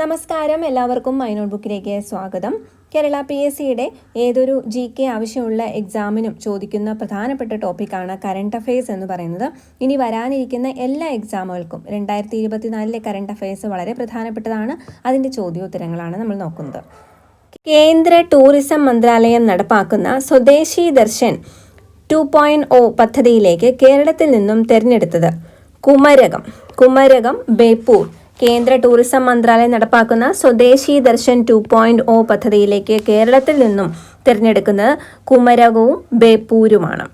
നമസ്കാരം. എല്ലാവർക്കും മൈ നോട്ട്ബുക്കിലേക്ക് സ്വാഗതം. കേരള പി എസ് സിയുടെ ഏതൊരു ജി കെ ആവശ്യമുള്ള എക്സാമിനും ചോദിക്കുന്ന പ്രധാനപ്പെട്ട ടോപ്പിക്കാണ് കറണ്ട് അഫയേഴ്സ് എന്ന് പറയുന്നത്. ഇനി വരാനിരിക്കുന്ന എല്ലാ എക്സാമുകൾക്കും രണ്ടായിരത്തി ഇരുപത്തിനാലിലെ കറണ്ട് അഫയേഴ്സ് വളരെ പ്രധാനപ്പെട്ടതാണ്. അതിന്റെ ചോദ്യോത്തരങ്ങളാണ് നമ്മൾ നോക്കുന്നത്. കേന്ദ്ര ടൂറിസം മന്ത്രാലയം നടപ്പാക്കുന്ന സ്വദേശി ദർശൻ ടു പോയിന്റ് ഒ പദ്ധതിയിലേക്ക് കേരളത്തിൽ നിന്നും തിരഞ്ഞെടുത്തത് കുമരകം. കുമരകം ബേപ്പൂർ. കേന്ദ്ര ടൂറിസം മന്ത്രാലയം നടപ്പാക്കുന്ന സ്വദേശി ദർശൻ ടു പോയിന്റ് ഒ പദ്ധതിയിലേക്ക് കേരളത്തിൽ നിന്നും തിരഞ്ഞെടുക്കുന്നത് കുമരകവും ബേപ്പൂരുമാണ്.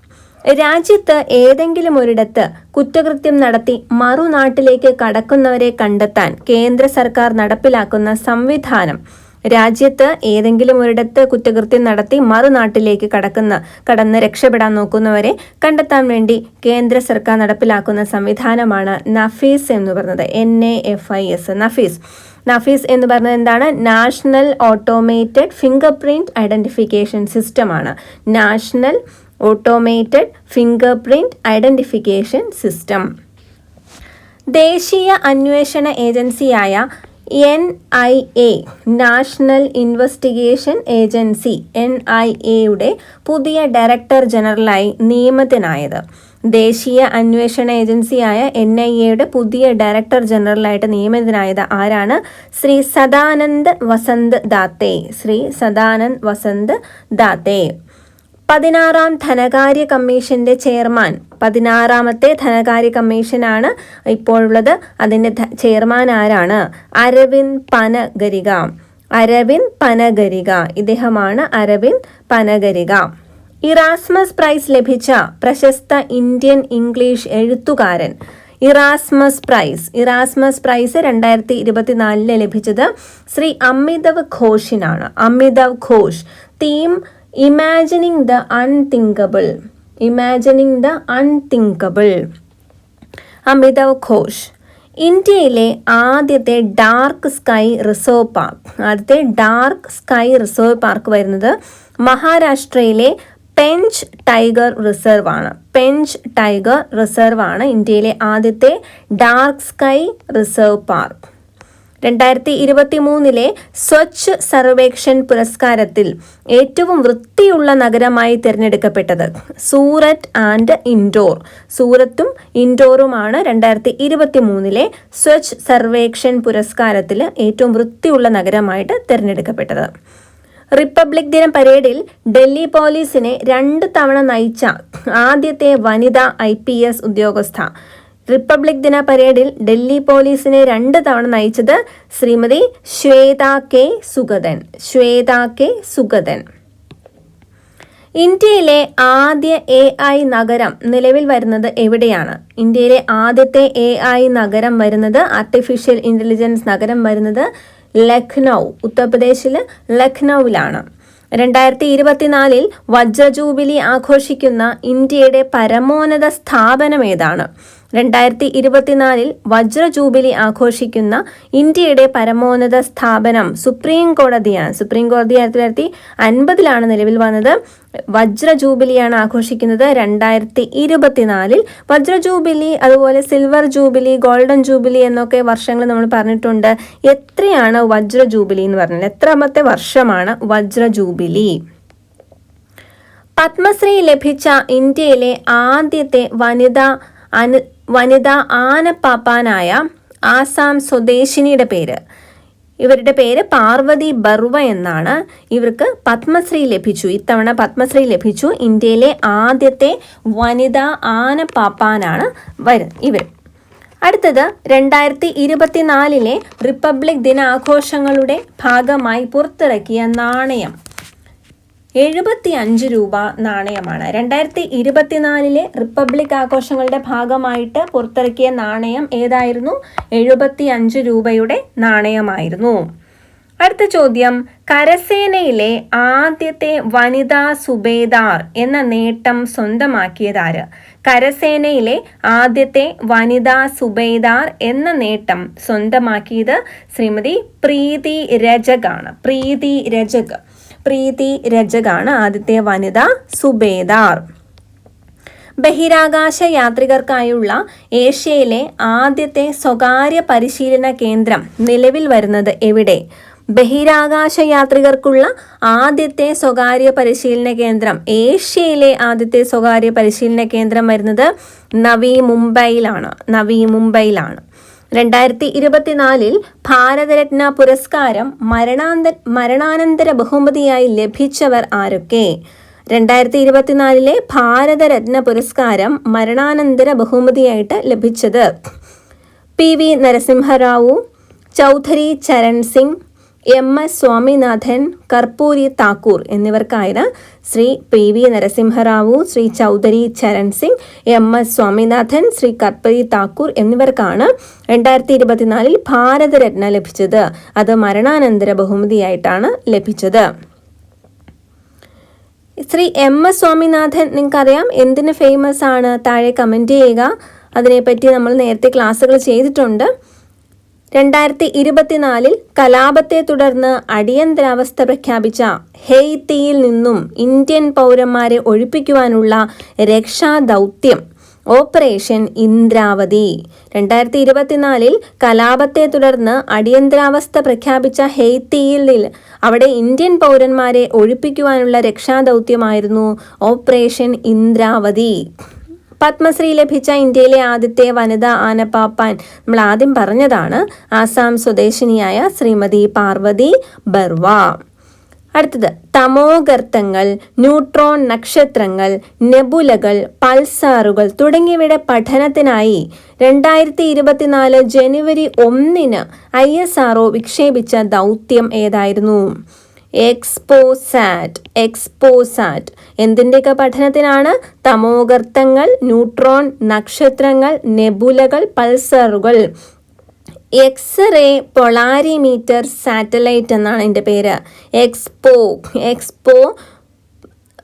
രാജ്യത്ത് ഏതെങ്കിലും ഒരിടത്ത് കുറ്റകൃത്യം നടത്തി മറുനാട്ടിലേക്ക് കടക്കുന്നവരെ കണ്ടെത്താൻ കേന്ദ്ര സർക്കാർ നടപ്പിലാക്കുന്ന സംവിധാനം രാജ്യത്ത് ഏതെങ്കിലും ഒരിടത്ത് കുറ്റകൃത്യം നടത്തി മറുനാട്ടിലേക്ക് കടക്കുന്ന കടന്ന് രക്ഷപ്പെടാൻ നോക്കുന്നവരെ കണ്ടെത്താൻ വേണ്ടി കേന്ദ്ര സർക്കാർ നടപ്പിലാക്കുന്ന സംവിധാനമാണ് നഫീസ് എന്ന് പറയുന്നത് N A F I S NAFIS. NAFIS എന്ന് പറഞ്ഞത് എന്താണ്? നാഷണൽ ഓട്ടോമേറ്റഡ് ഫിംഗർ ഐഡന്റിഫിക്കേഷൻ സിസ്റ്റമാണ്. National automated finger print identification system. ദേശീയ അന്വേഷണ ഏജൻസിയായ N I A national investigation agency N I എയുടെ പുതിയ ഡയറക്ടർ ജനറലായി നിയമത്തിനായത് ദേശീയ അന്വേഷണ ഏജൻസിയായ എൻ ഐ എയുടെ പുതിയ ഡയറക്ടർ ജനറലായിട്ട് നിയമിതനായത് ആരാണ്? ശ്രീ സദാനന്ദ് വസന്ത് ദാത്തെ. ശ്രീ സദാനന്ദ് വസന്ത് ദാത്തെ. പതിനാറാം ധനകാര്യ കമ്മീഷന്റെ ചെയർമാൻ. പതിനാറാമത്തെ ധനകാര്യ കമ്മീഷനാണ് ഇപ്പോഴുള്ളത്. അതിന്റെ ചെയർമാൻ ആരാണ്? അരവിന്ദ് പനഗരിക. അരവിന്ദ് പനഗരിക. ഇദ്ദേഹമാണ് അരവിന്ദ് പനഗരിക. ഇറാസ്മസ് പ്രൈസ് ലഭിച്ച പ്രശസ്ത ഇന്ത്യൻ ഇംഗ്ലീഷ് എഴുത്തുകാരൻ. Erasmus prize. ഇറാസ്മസ് പ്രൈസ് രണ്ടായിരത്തി ഇരുപത്തിനാലിന് ലഭിച്ചത് Shri Amitav ഘോഷിനാണ്. Amitav Ghosh. Theme imagining the unthinkable imagining the unthinkable Amitav Ghosh ഇന്ത്യയിലെ ആദ്യത്തെ ഡാർക്ക് സ്കൈ റിസർവ് പാർക്ക് ആദ്യത്തെ ഡാർക്ക് സ്കൈ റിസർവ് പാർക്ക് വരുന്നത് മഹാരാഷ്ട്രയിലെ പെഞ്ച് ടൈഗർ റിസർവ് ആണ്. പെഞ്ച് ടൈഗർ റിസർവ് ആണ് ഇന്ത്യയിലെ ആദ്യത്തെ ഡാർക്ക് സ്കൈ റിസർവ് പാർക്ക് രണ്ടായിരത്തി ഇരുപത്തി മൂന്നിലെ സ്വച്ഛ് സർവേക്ഷൻ പുരസ്കാരത്തിൽ ഏറ്റവും വൃത്തിയുള്ള നഗരമായി തിരഞ്ഞെടുക്കപ്പെട്ടത് സൂററ്റ് ആൻഡ് ഇൻഡോർ. സൂറത്തും ഇൻഡോറുമാണ് രണ്ടായിരത്തി ഇരുപത്തി മൂന്നിലെ സ്വച്ഛ് സർവേക്ഷൻ പുരസ്കാരത്തിൽ ഏറ്റവും വൃത്തിയുള്ള നഗരമായിട്ട് തിരഞ്ഞെടുക്കപ്പെട്ടത്. റിപ്പബ്ലിക് ദിന പരേഡിൽ ഡൽഹി പോലീസിനെ രണ്ട് തവണ നയിച്ച ആദ്യത്തെ വനിതാ ഐ ഉദ്യോഗസ്ഥ റിപ്പബ്ലിക് ദിന പരേഡിൽ ഡൽഹി പോലീസിനെ രണ്ട് തവണ നയിച്ചത് ശ്രീമതി ശ്വേത കെ സുഗതൻ. ശ്വേത കെ സുഗതൻ. ഇന്ത്യയിലെ ആദ്യ എ ഐ നഗരം നിലവിൽ വരുന്നത് എവിടെയാണ്? ഇന്ത്യയിലെ ആദ്യത്തെ എ ഐ നഗരം വരുന്നത് ആർട്ടിഫിഷ്യൽ ഇന്റലിജൻസ് നഗരം വരുന്നത് ലഖ്നൗ ഉത്തർപ്രദേശിൽ ലഖ്നൌവിലാണ്. രണ്ടായിരത്തി ഇരുപത്തിനാലിൽ വജ്രജൂബിലി ആഘോഷിക്കുന്ന ഇന്ത്യയുടെ പരമോന്നത സ്ഥാപനം ഏതാണ്? രണ്ടായിരത്തി ഇരുപത്തിനാലിൽ വജ്ര ജൂബിലി ആഘോഷിക്കുന്ന ഇന്ത്യയുടെ പരമോന്നത സ്ഥാപനം സുപ്രീം കോടതിയാണ്. സുപ്രീം കോടതി ആയിരത്തി തൊള്ളായിരത്തി അൻപതിലാണ് നിലവിൽ വന്നത്. വജ്ര ജൂബിലിയാണ് ആഘോഷിക്കുന്നത് രണ്ടായിരത്തി ഇരുപത്തിനാലിൽ വജ്ര ജൂബിലി അതുപോലെ സിൽവർ ജൂബിലി ഗോൾഡൻ ജൂബിലി എന്നൊക്കെ വർഷങ്ങൾ നമ്മൾ പറഞ്ഞിട്ടുണ്ട്. എത്രയാണ് വജ്ര ജൂബിലി എന്ന് പറഞ്ഞാൽ? എത്രാമത്തെ വർഷമാണ് വജ്ര ജൂബിലി പത്മശ്രീ ലഭിച്ച ഇന്ത്യയിലെ ആദ്യത്തെ വനിതാ അനു വനിതാ ആനപ്പാപ്പാനായ ആസാം സ്വദേശിനിയുടെ പേര്. ഇവരുടെ പേര് പാർവതി ബർവ എന്നാണ്. ഇവർക്ക് പത്മശ്രീ ലഭിച്ചു. ഇത്തവണ പത്മശ്രീ ലഭിച്ചു. ഇന്ത്യയിലെ ആദ്യത്തെ വനിതാ ആനപ്പാപ്പാനാണ് വരു ഇവർ. അടുത്തത് രണ്ടായിരത്തി ഇരുപത്തിനാലിലെ റിപ്പബ്ലിക് ദിനാഘോഷങ്ങളുടെ ഭാഗമായി പുറത്തിറക്കിയ നാണയം. എഴുപത്തി അഞ്ച് രൂപ നാണയമാണ്. രണ്ടായിരത്തി ഇരുപത്തിനാലിലെ റിപ്പബ്ലിക് ആഘോഷങ്ങളുടെ ഭാഗമായിട്ട് പുറത്തിറക്കിയ നാണയം ഏതായിരുന്നു? എഴുപത്തി അഞ്ച് രൂപയുടെ നാണയമായിരുന്നു. അടുത്ത ചോദ്യം. കരസേനയിലെ ആദ്യത്തെ വനിതാ സുബേദാർ എന്ന നേട്ടം സ്വന്തമാക്കിയതാര്? കരസേനയിലെ ആദ്യത്തെ വനിതാ സുബേദാർ എന്ന നേട്ടം സ്വന്തമാക്കിയത് ശ്രീമതി പ്രീതി രജകാണ് പ്രീതി രജക് പ്രീതി രജകാണ് ആദ്യത്തെ വനിത സുബേദാർ. ബഹിരാകാശ യാത്രികർക്കായുള്ള ഏഷ്യയിലെ ആദ്യത്തെ സ്വകാര്യ പരിശീലന കേന്ദ്രം നിലവിൽ വരുന്നത് എവിടെ? ബഹിരാകാശ യാത്രികർക്കുള്ള ആദ്യത്തെ സ്വകാര്യ പരിശീലന കേന്ദ്രം ഏഷ്യയിലെ ആദ്യത്തെ സ്വകാര്യ പരിശീലന കേന്ദ്രം വരുന്നത് നവി മുംബൈയിലാണ്. നവി മുംബൈയിലാണ്. രണ്ടായിരത്തി ഇരുപത്തിനാലിൽ ഭാരതരത്ന പുരസ്കാരം മരണാന്ത മരണാനന്തര ബഹുമതിയായി ലഭിച്ചവർ ആരൊക്കെ? രണ്ടായിരത്തി ഇരുപത്തിനാലിലെ ഭാരതരത്ന പുരസ്കാരം മരണാനന്തര ബഹുമതിയായിട്ട് ലഭിച്ചത് P V Narasimha Rao Chaudhary Charan Singh M S Swaminathan Karpoori Thakur എന്നിവർക്കായത് Shri P V Narasimha Rao Shri Chaudhary Charan Singh M S Swaminathan Shri Karpoori Thakur എന്നിവർക്കാണ് രണ്ടായിരത്തി ഇരുപത്തിനാലിൽ ഭാരതരത്ന ലഭിച്ചത്. അത് മരണാനന്തര ബഹുമതിയായിട്ടാണ് ലഭിച്ചത്. ശ്രീ എം എസ് സ്വാമിനാഥൻ നിങ്ങൾക്കറിയാം എന്തിന് ഫേമസ് ആണ്? താഴെ കമന്റ് ചെയ്യുക. അതിനെപ്പറ്റി നമ്മൾ നേരത്തെ ക്ലാസ്സുകൾ ചെയ്തിട്ടുണ്ട്. രണ്ടായിരത്തി ഇരുപത്തിനാലിൽ കലാപത്തെ തുടർന്ന് അടിയന്തരാവസ്ഥ പ്രഖ്യാപിച്ച ഹെയ്ത്തിയിൽ നിന്നും ഇന്ത്യൻ പൗരന്മാരെ ഒഴിപ്പിക്കുവാനുള്ള രക്ഷാദൗത്യം ഓപ്പറേഷൻ ഇന്ദ്രാവതി. രണ്ടായിരത്തി ഇരുപത്തിനാലിൽ കലാപത്തെ തുടർന്ന് അടിയന്തരാവസ്ഥ പ്രഖ്യാപിച്ച ഹെയ്ത്തിയിൽ അവിടെ ഇന്ത്യൻ പൗരന്മാരെ ഒഴിപ്പിക്കുവാനുള്ള രക്ഷാദൗത്യമായിരുന്നു ഓപ്പറേഷൻ ഇന്ദ്രാവതി. പത്മശ്രീ ലഭിച്ച ഇന്ത്യയിലെ ആദ്യത്തെ വനിതാ ആനപ്പാപ്പാൻ. നമ്മൾ ആദ്യം പറഞ്ഞതാണ് ആസാം സ്വദേശിനിയായ ശ്രീമതി പാർവതി ബർവ. അടുത്തത് തമോഗർത്തങ്ങൾ ന്യൂട്രോൺ നക്ഷത്രങ്ങൾ നെബുലകൾ പൾസാറുകൾ തുടങ്ങിയവയുടെ പഠനത്തിനായി രണ്ടായിരത്തി ഇരുപത്തിനാല് ജനുവരി ഒന്നിന് ഐ എസ് ആർഒ വിക്ഷേപിച്ച ദൗത്യം ഏതായിരുന്നു? എക്സ്പോസാറ്റ് എക്സ്പോസാറ്റ് എന്തിന്റെയൊക്കെ പഠനത്തിനാണ്? തമോഗർത്തങ്ങൾ ന്യൂട്രോൺ നക്ഷത്രങ്ങൾ നെബുലകൾ പൾസറുകൾ. എക്സ്റേ പൊളാരിമീറ്റർ സാറ്റലൈറ്റ് എന്നാണ് എന്റെ പേര്. എക്സ്പോ എക്സ്പോ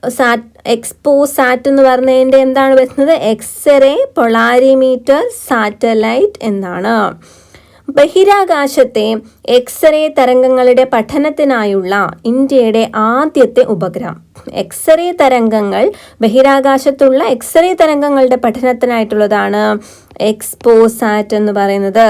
സാറ്റ് എക്സ്പോ സാറ്റ് എന്ന് പറഞ്ഞതിന്റെ എന്താണ് വരുന്നത്? എക്സ്റേ പൊളാരിമീറ്റർ സാറ്റലൈറ്റ് എന്നാണ്. ബഹിരാകാശത്തെ എക്സ്റേ തരംഗങ്ങളുടെ പഠനത്തിനായുള്ള ഇന്ത്യയുടെ ആദ്യത്തെ ഉപഗ്രഹം. എക്സ്റേ തരംഗങ്ങൾ ബഹിരാകാശത്തുള്ള എക്സ്റേ തരംഗങ്ങളുടെ പഠനത്തിനായിട്ടുള്ളതാണ് എക്സ്പോസാറ്റ് എന്ന് പറയുന്നത്.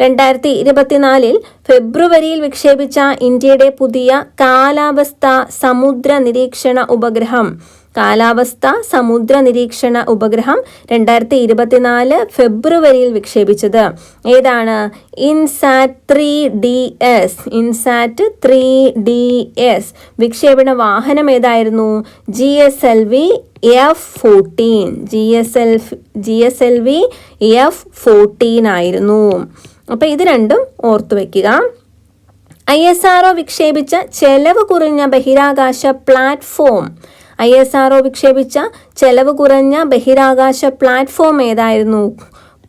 രണ്ടായിരത്തി ഇരുപത്തിനാലിൽ ഫെബ്രുവരിയിൽ വിക്ഷേപിച്ച ഇന്ത്യയുടെ പുതിയ കാലാവസ്ഥ സമുദ്ര നിരീക്ഷണ ഉപഗ്രഹം കാലാവസ്ഥ സമുദ്ര നിരീക്ഷണ ഉപഗ്രഹം രണ്ടായിരത്തി ഇരുപത്തിനാല് ഫെബ്രുവരിയിൽ വിക്ഷേപിച്ചത്. ഏതാണ്? INSAT three D S. INSAT three D S. വിക്ഷേപണ വാഹനം ഏതായിരുന്നു? G S L V F fourteen. G S L G S L V F fourteen ആയിരുന്നു. അപ്പോൾ ഇത് രണ്ടും ഓർത്തു വയ്ക്കുക ഐ എസ് ആർ വിക്ഷേപിച്ച ചെലവ് കുറഞ്ഞ ബഹിരാകാശ പ്ലാറ്റ്ഫോം ഐ എസ് ആർ വിക്ഷേപിച്ച ചെലവ് കുറഞ്ഞ ബഹിരാകാശ പ്ലാറ്റ്ഫോം ഏതായിരുന്നു?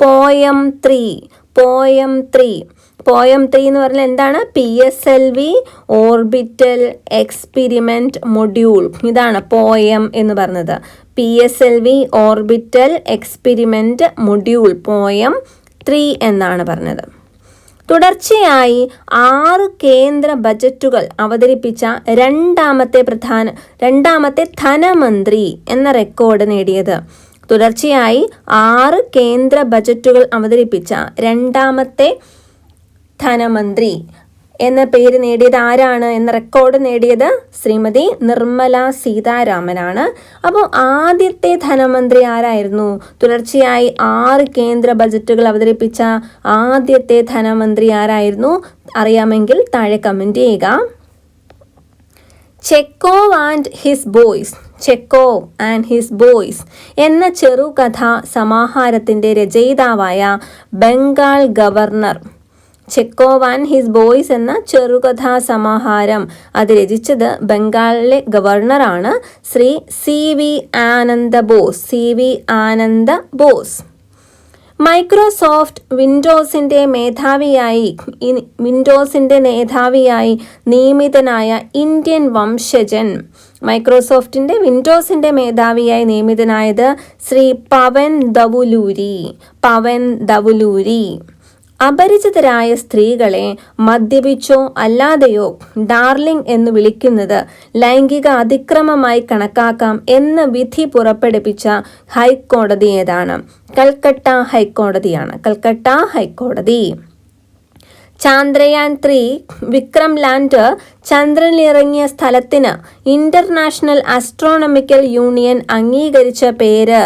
POEM three. POEM three. POEM three എന്ന് പറഞ്ഞാൽ എന്താണ്? P S L V orbital experiment module. ഇതാണ് പോയം എന്ന് പറഞ്ഞത്. P S L V orbital experiment module. POEM three എന്നാണ് പറഞ്ഞത്. തുടർച്ചയായി ആറ് കേന്ദ്ര ബജറ്റുകൾ അവതരിപ്പിച്ച രണ്ടാമത്തെ പ്രധാന രണ്ടാമത്തെ ധനമന്ത്രി എന്ന റെക്കോർഡ് നേടിയത്. തുടർച്ചയായി ആറ് കേന്ദ്ര ബജറ്റുകൾ അവതരിപ്പിച്ച രണ്ടാമത്തെ ധനമന്ത്രി എന്ന പേര് നേടിയത് ആരാണ് എന്ന റെക്കോർഡ് നേടിയത് ശ്രീമതി നിർമ്മല സീതാരാമനാണ്. അപ്പോൾ ആദ്യത്തെ ധനമന്ത്രി ആരായിരുന്നു? തുടർച്ചയായി ആറ് കേന്ദ്ര ബജറ്റുകൾ അവതരിപ്പിച്ച ആദ്യത്തെ ധനമന്ത്രി ആരായിരുന്നു? അറിയാമെങ്കിൽ താഴെ കമന്റ് ചെയ്യുക. Chekhov and his boys Chekhov and his boys എന്ന ചെറുകഥ സമാഹാരത്തിന്റെ രചയിതാവായ Bengal governor Chekhov his boys എന്ന ചെറുകഥാ സമാഹാരം അത് രചിച്ചത് ബംഗാളിലെ ഗവർണറാണ് Shri C V Ananda Bose. C V Ananda Bose. Microsoft വിൻഡോസിന്റെ മേധാവിയായി വിൻഡോസിന്റെ മേധാവിയായി നിയമിതനായ ഇന്ത്യൻ വംശജൻ. മൈക്രോസോഫ്റ്റിന്റെ വിൻഡോസിന്റെ മേധാവിയായി നിയമിതനായത് ശ്രീ പവൻ ദവുലൂരി. പവൻ ദവുലൂരി. അപരിചിതരായ സ്ത്രീകളെ മദ്യപിച്ചോ അല്ലാതെയോ ഡാർലിംഗ് എന്ന് വിളിക്കുന്നത് ലൈംഗിക അതിക്രമമായി കണക്കാക്കാം എന്ന വിധി പുറപ്പെടുവിച്ച ഹൈക്കോടതി ഏതാണ്? കൽക്കട്ട ഹൈക്കോടതിയാണ്. കൽക്കട്ട ഹൈക്കോടതി. ചാന്ദ്രയാൻ ത്രീ വിക്രം ലാൻഡർ ചന്ദ്രനിലിറങ്ങിയ സ്ഥലത്തിന് ഇന്റർനാഷണൽ ആസ്ട്രോണമിക്കൽ യൂണിയൻ അംഗീകരിച്ച പേര്.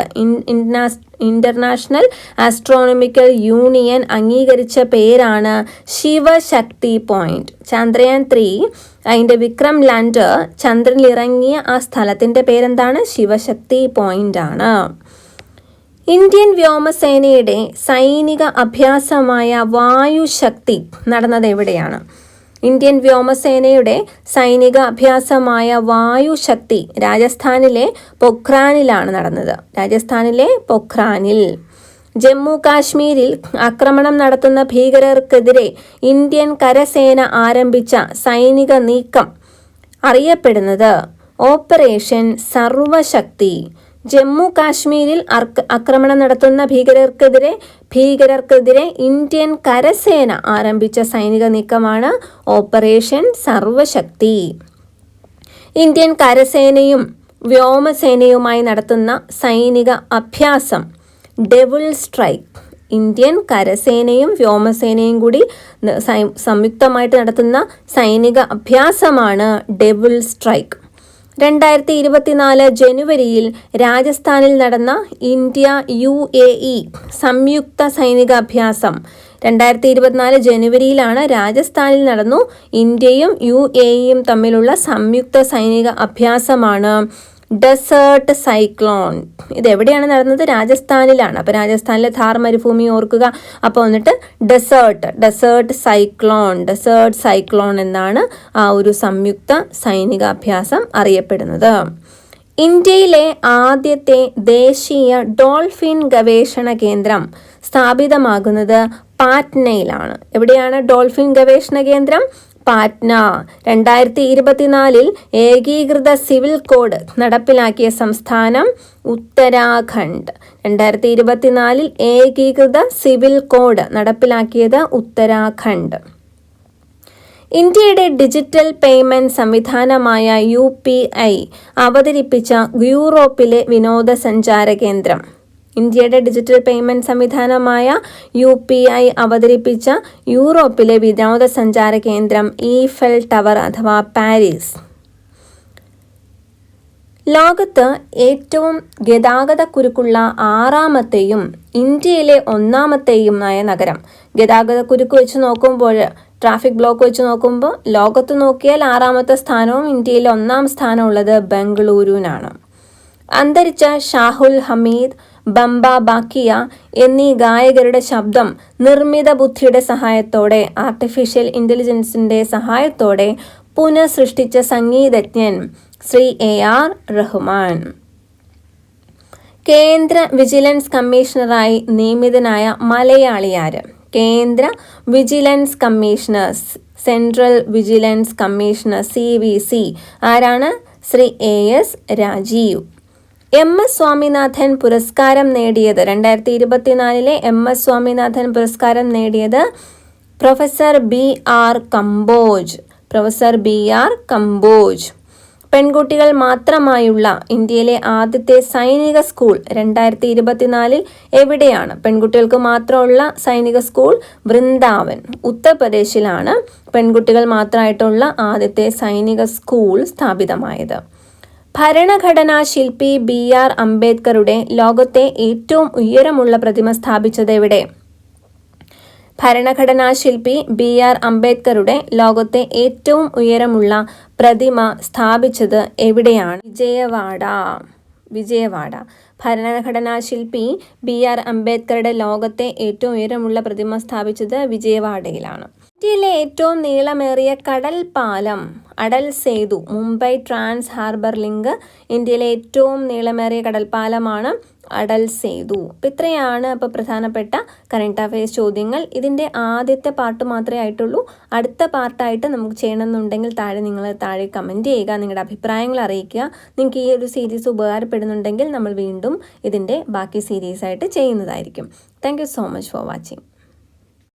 ഇന്റർനാഷണൽ ആസ്ട്രോണമിക്കൽ യൂണിയൻ അംഗീകരിച്ച പേരാണ് ശിവശക്തി പോയിന്റ്. ചന്ദ്രയാൻ ത്രീ അതിന്റെ വിക്രം ലാൻഡർ ചന്ദ്രനിലിറങ്ങിയ ആ സ്ഥലത്തിന്റെ പേരെന്താണ്? ശിവശക്തി പോയിന്റ് ആണ് ഇന്ത്യൻ വ്യോമസേനയുടെ സൈനിക അഭ്യാസമായ വായുശക്തി നടന്നത് എവിടെയാണ്? ഇന്ത്യൻ വ്യോമസേനയുടെ സൈനിക അഭ്യാസമായ വായുശക്തി രാജസ്ഥാനിലെ പൊഖ്രാനിലാണ് നടന്നത്. രാജസ്ഥാനിലെ പൊഖ്രാനിൽ. ജമ്മു കാശ്മീരിൽ ആക്രമണം നടത്തുന്ന ഭീകരർക്കെതിരെ ഇന്ത്യൻ കരസേന ആരംഭിച്ച സൈനിക നീക്കം അറിയപ്പെടുന്നത് ഓപ്പറേഷൻ സർവശക്തി ജമ്മു കാശ്മീരിൽ ആക്രമണം നടത്തുന്ന ഭീകരർക്കെതിരെ ഭീകരർക്കെതിരെ ഇന്ത്യൻ കരസേന ആരംഭിച്ച സൈനിക നീക്കമാണ് ഓപ്പറേഷൻ സർവശക്തി ഇന്ത്യൻ കരസേനയും വ്യോമസേനയുമായി നടത്തുന്ന സൈനിക അഭ്യാസം ഡെവിൾ സ്ട്രൈക്ക്. ഇന്ത്യൻ കരസേനയും വ്യോമസേനയും കൂടി സംയുക്തമായിട്ട് നടത്തുന്ന സൈനിക അഭ്യാസമാണ് ഡെവിൾ സ്ട്രൈക്ക്. രണ്ടായിരത്തി ഇരുപത്തിനാല് ജനുവരിയിൽ രാജസ്ഥാനിൽ നടന്ന ഇന്ത്യ യു എ ഇ സംയുക്ത സൈനികാഭ്യാസം. രണ്ടായിരത്തി ഇരുപത്തിനാല് ജനുവരിയിലാണ് രാജസ്ഥാനിൽ നടന്നു ഇന്ത്യയും യു എ ഇയും തമ്മിലുള്ള സംയുക്ത സൈനിക അഭ്യാസമാണ്. ഡെസേർട്ട് സൈക്ലോൺ ഇത് എവിടെയാണ് നടന്നത്? രാജസ്ഥാനിലാണ്. അപ്പോൾ രാജസ്ഥാനിലെ ഥാർ മരുഭൂമി ഓർക്കുക. അപ്പോൾ വന്നിട്ട് desert desert cyclone desert cyclone എന്നാണ് ആ ഒരു സംയുക്ത സൈനികാഭ്യാസം അറിയപ്പെടുന്നത്. ഇന്ത്യയിലെ ആദ്യത്തെ ദേശീയ ഡോൾഫിൻ ഗവേഷണ കേന്ദ്രം സ്ഥാപിതമാകുന്നത് പാറ്റ്നയിലാണ്. എവിടെയാണ് ഡോൾഫിൻ ഗവേഷണ കേന്ദ്രം? പാറ്റ്ന. രണ്ടായിരത്തി ഇരുപത്തിനാലിൽ ഏകീകൃത സിവിൽ കോഡ് നടപ്പിലാക്കിയ സംസ്ഥാനം ഉത്തരാഖണ്ഡ്. രണ്ടായിരത്തി ഇരുപത്തിനാലിൽ ഏകീകൃത സിവിൽ കോഡ് നടപ്പിലാക്കിയത് ഉത്തരാഖണ്ഡ്. ഇന്ത്യയുടെ ഡിജിറ്റൽ പേയ്മെന്റ് സംവിധാനമായ യു അവതരിപ്പിച്ച യൂറോപ്പിലെ വിനോദസഞ്ചാര കേന്ദ്രം. ഇന്ത്യയുടെ ഡിജിറ്റൽ പേയ്മെന്റ് സംവിധാനമായ യു പി ഐ അവതരിപ്പിച്ച യൂറോപ്പിലെ വിനോദസഞ്ചാര കേന്ദ്രം ഈഫൽ ടവർ അഥവാ പാരീസ്. ലോകത്ത് ഏറ്റവും ഗതാഗതക്കുരുക്കുള്ള ആറാമത്തെയും ഇന്ത്യയിലെ ഒന്നാമത്തെയുമായ നഗരം. ഗതാഗതക്കുരുക്ക് വെച്ച് നോക്കുമ്പോൾ ട്രാഫിക് ബ്ലോക്ക് വെച്ച് നോക്കുമ്പോൾ ലോകത്ത് നോക്കിയാൽ ആറാമത്തെ സ്ഥാനവും ഇന്ത്യയിലെ ഒന്നാം സ്ഥാനമുള്ളത് ബംഗളൂരുവിനാണ്. അന്തരിച്ച ഷാഹുൽ ഹമീദ് ബംബ ബാക്കിയ എന്നീ ഗായകരുടെ ശബ്ദം നിർമ്മിത ബുദ്ധിയുടെ സഹായത്തോടെ ആർട്ടിഫിഷ്യൽ ഇന്റലിജൻസിന്റെ സഹായത്തോടെ പുനഃസൃഷ്ടിച്ച സംഗീതജ്ഞൻ ശ്രീ എ ആർ റഹ്മാൻ. കേന്ദ്ര വിജിലൻസ് കമ്മീഷണറായി നിയമിതനായ മലയാളിയാര്. കേന്ദ്ര vigilance commissioner central vigilance commissioner C V C. ആരാണ്? Shri A S Rajeev. M S Swaminathan പുരസ്കാരം നേടിയത്. രണ്ടായിരത്തി ഇരുപത്തിനാലിലെ എം എസ് സ്വാമിനാഥൻ പുരസ്കാരം നേടിയത് professor B R Kamboj. Professor B R Kamboj. പെൺകുട്ടികൾ മാത്രമായുള്ള ഇന്ത്യയിലെ ആദ്യത്തെ സൈനിക സ്കൂൾ രണ്ടായിരത്തി ഇരുപത്തിനാലിൽ എവിടെയാണ്? പെൺകുട്ടികൾക്ക് മാത്രമുള്ള സൈനിക സ്കൂൾ വൃന്ദാവൻ ഉത്തർപ്രദേശിലാണ് പെൺകുട്ടികൾ മാത്രമായിട്ടുള്ള ആദ്യത്തെ സൈനിക സ്കൂൾ സ്ഥാപിതമായത്. ഭരണഘടനാ ശില്പി ബി ആർ അംബേദ്കറുടെ ലോകത്തെ ഏറ്റവും ഉയരമുള്ള പ്രതിമ സ്ഥാപിച്ചത് എവിടെ? ഭരണഘടനാ ശില്പി ബി ആർ അംബേദ്കറുടെ ലോകത്തെ ഏറ്റവും ഉയരമുള്ള പ്രതിമ സ്ഥാപിച്ചത് എവിടെയാണ്? വിജയവാഡ. വിജയവാഡ. ഭരണഘടനാ ശില്പി ബി ആർ അംബേദ്കറുടെ ലോകത്തെ ഏറ്റവും ഉയരമുള്ള പ്രതിമ സ്ഥാപിച്ചത് വിജയവാഡയിലാണ്. ഇന്ത്യയിലെ ഏറ്റവും നീളമേറിയ കടൽ പാലം Atal Setu Mumbai trans harbour link ഇന്ത്യയിലെ ഏറ്റവും നീളമേറിയ കടൽപ്പാലമാണ് അടൽ സേതു. അപ്പം ഇത്രയാണ് ഇപ്പോൾ പ്രധാനപ്പെട്ട കറണ്ട് അഫയേഴ്സ് ചോദ്യങ്ങൾ. ഇതിന്റെ ആദ്യത്തെ പാർട്ട് മാത്രമേ ആയിട്ടുള്ളൂ. അടുത്ത പാർട്ടായിട്ട് നമുക്ക് ചെയ്യണമെന്നുണ്ടെങ്കിൽ താഴെ നിങ്ങൾ താഴെ കമന്റ് ചെയ്യുക. നിങ്ങളുടെ അഭിപ്രായങ്ങൾ അറിയിക്കുക. നിങ്ങൾക്ക് ഈ ഒരു സീരീസ് ഉപകാരപ്പെടുന്നുണ്ടെങ്കിൽ നമ്മൾ വീണ്ടും ഇതിന്റെ ബാക്കി സീരീസായിട്ട് ചെയ്യുന്നതായിരിക്കും. Thank so much for watching